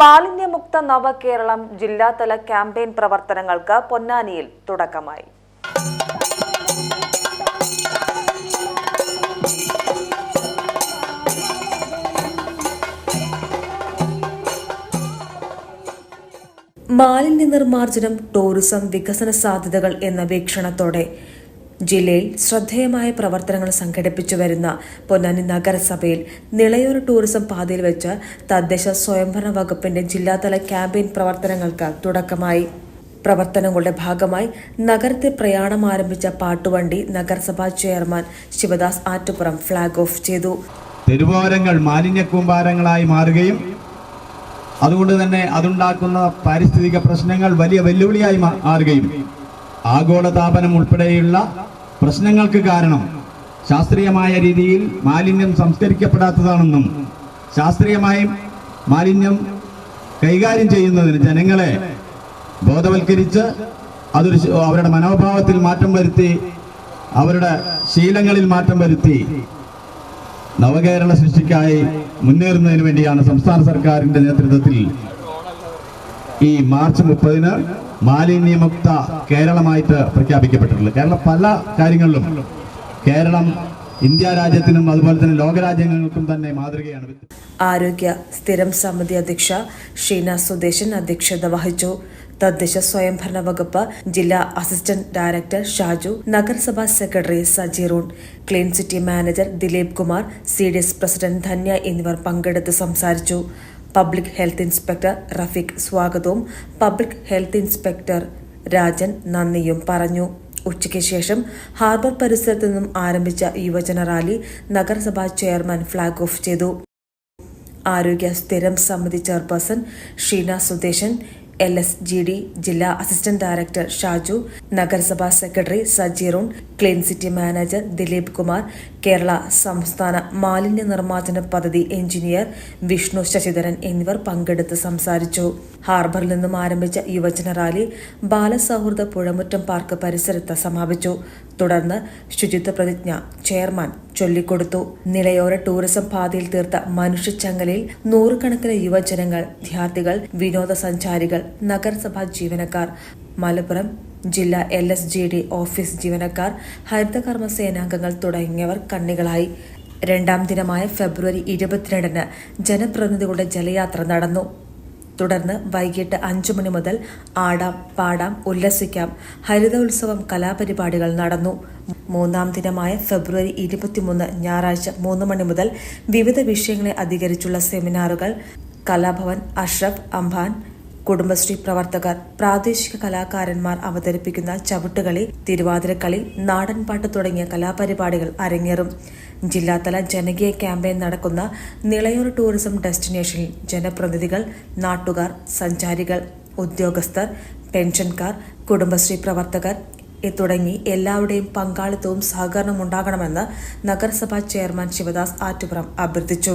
മാലിന്യമുക്ത നവകേരളം ജില്ലാതല ക്യാമ്പയിൻ പ്രവർത്തനങ്ങൾക്ക് പൊന്നാനിയിൽ തുടക്കമായി. മാലിന്യ നിർമ്മാർജനം ടൂറിസം വികസന സാധ്യതകൾ എന്ന വീക്ഷണത്തോടെ ജില്ലയിൽ ശ്രദ്ധേയമായ പ്രവർത്തനങ്ങൾ സംഘടിപ്പിച്ചു വരുന്ന പൊന്നാനി നഗരസഭയിൽ നിളയൂർ ടൂറിസം പാതയിൽ വെച്ച് തദ്ദേശ സ്വയംഭരണ വകുപ്പിന്റെ ജില്ലാതല ക്യാമ്പയിൻ പ്രവർത്തനങ്ങൾക്ക് തുടക്കമായി. പ്രവർത്തനങ്ങളുടെ ഭാഗമായി നഗരത്തിൽ പ്രയാണം ആരംഭിച്ച പാട്ടുവണ്ടി നഗരസഭാ chairman Shivadas Attupuram flag off ചെയ്തു. തെരുവോരങ്ങൾ മാലിന്യക്കൂമ്പാരങ്ങളായി മാറുകയും അതുകൊണ്ട് തന്നെ അതുണ്ടാക്കുന്ന പാരിസ്ഥിതിക പ്രശ്നങ്ങൾ വലിയ വെല്ലുവിളിയായി മാറുകയും ആഗോളതാപനം ഉൾപ്പെടെയുള്ള പ്രശ്നങ്ങൾക്ക് കാരണം ശാസ്ത്രീയമായ രീതിയിൽ മാലിന്യം സംസ്കരിക്കപ്പെടാത്തതാണെന്നും ശാസ്ത്രീയമായും മാലിന്യം കൈകാര്യം ചെയ്യുന്നതിന് ജനങ്ങളെ ബോധവൽക്കരിച്ച് അതൊരു അവരുടെ മനോഭാവത്തിൽ മാറ്റം വരുത്തി അവരുടെ ശീലങ്ങളിൽ മാറ്റം വരുത്തി നവകേരള സൃഷ്ടിക്കായി മുന്നേറുന്നതിന് വേണ്ടിയാണ് സംസ്ഥാന സർക്കാരിന്റെ നേതൃത്വത്തിൽ ഈ മാർച്ച് മുപ്പതിന് മാലിന്യമുക്ത കേരളമായിട്ട് പ്രഖ്യാപിക്കപ്പെട്ടിട്ടുള്ളത് കേരളം പല കാര്യങ്ങളിലും കേരളം ഇന്ത്യ രാജ്യത്തിനും അതുപോലെ തന്നെ ലോകരാജ്യങ്ങൾക്കും തന്നെ മാതൃകയാണ്. ആരോഗ്യ സ്ഥിരം സമിതി അധ്യക്ഷ ഷീന സുദേശൻ അധ്യക്ഷത വഹിച്ചു. തദ്ദേശ സ്വയംഭരണ വകുപ്പ് ജില്ലാ അസിസ്റ്റന്റ് ഡയറക്ടർ ഷാജു നഗരസഭാ secretary Sajeerun clean city manager Dileep Kumar C D S president Dhanya എന്നിവർ പങ്കെടുത്ത് സംസാരിച്ചു. പബ്ലിക് ഹെൽത്ത് ഇൻസ്പെക്ടർ റഫീഖ് സ്വാഗതവും. പബ്ലിക് ഹെൽത്ത് ഇൻസ്പെക്ടർ രാജൻ നന്ദിയും പറഞ്ഞു. ഉച്ചയ്ക്ക് ശേഷം ഹാർബർ പരിസരത്തു നിന്നും ആരംഭിച്ച യുവജന റാലി നഗരസഭാ ചെയർമാൻ ഫ്ളാഗ് ഓഫ് ചെയ്തു. ആരോഗ്യ സ്ഥിരം സമിതി chairperson Sheena Sudeshan L S G D ജില്ലാ അസിസ്റ്റന്റ് ഡയറക്ടർ ഷാജു നഗരസഭാ secretary Sajeerun clean city manager Dileep Kumar Kerala സംസ്ഥാന മാലിന്യ നിർമ്മാർജന പദ്ധതി എഞ്ചിനീയർ വിഷ്ണു ശശിധരൻ എന്നിവർ പങ്കെടുത്ത് സംസാരിച്ചു. ഹാർബറിൽ നിന്നും ആരംഭിച്ച യുവജന റാലി ബാലസൗഹൃദ പുഴമുറ്റം പാർക്ക് പരിസരത്ത് സമാപിച്ചു. തുടർന്ന് ശുചിത്വ പ്രതിജ്ഞ ചെയർമാൻ ചൊല്ലിക്കൊടുത്തു. നിലയോര ടൂറിസം പാതയിൽ തീർത്ത മനുഷ്യച്ചങ്ങലയിൽ നൂറുകണക്കിന് യുവജനങ്ങൾ വിദ്യാർത്ഥികൾ വിനോദസഞ്ചാരികൾ നഗരസഭാ ജീവനക്കാർ മലപ്പുറം ജില്ലാ L S G D office ജീവനക്കാർ ഹരിതകർമ്മ സേനാംഗങ്ങൾ തുടങ്ങിയവർ കണ്ണികളായി. രണ്ടാം ദിനമായ ഫെബ്രുവരി ഇരുപത്തിരണ്ടിന് ജനപ്രതിനിധികളുടെ ജലയാത്ര നടന്നു. തുടർന്ന് വൈകിട്ട് അഞ്ചു മണി മുതൽ ആടാം പാടാം ഉല്ലസിക്കാം ഹരിത ഉത്സവം കലാപരിപാടികൾ നടന്നു. മൂന്നാം ദിനമായ ഫെബ്രുവരി ഇരുപത്തിമൂന്ന് ഞായറാഴ്ച മൂന്ന് മണി മുതൽ വിവിധ വിഷയങ്ങളെ അധികരിച്ചുള്ള സെമിനാറുകൾ കലാഭവൻ അഷ്റഫ് അംബാൻ കുടുംബശ്രീ പ്രവർത്തകർ പ്രാദേശിക കലാകാരന്മാർ അവതരിപ്പിക്കുന്ന ചവിട്ടുകളി തിരുവാതിരക്കളി നാടൻപാട്ട് തുടങ്ങിയ കലാപരിപാടികൾ അരങ്ങേറും. ജില്ലാതല ജനകീയ ക്യാമ്പയിൻ നടക്കുന്ന നിളയൂർ ടൂറിസം ഡെസ്റ്റിനേഷനിൽ ജനപ്രതിനിധികൾ നാട്ടുകാർ സഞ്ചാരികൾ ഉദ്യോഗസ്ഥർ പെൻഷൻകാർ കുടുംബശ്രീ പ്രവർത്തകർ തുടങ്ങി എല്ലാവരുടെയും പങ്കാളിത്തവും സഹകരണവും ഉണ്ടാകണമെന്ന് നഗരസഭാ ചെയർമാൻ ശിവദാസ് ആറ്റുപുറം അഭ്യർത്ഥിച്ചു.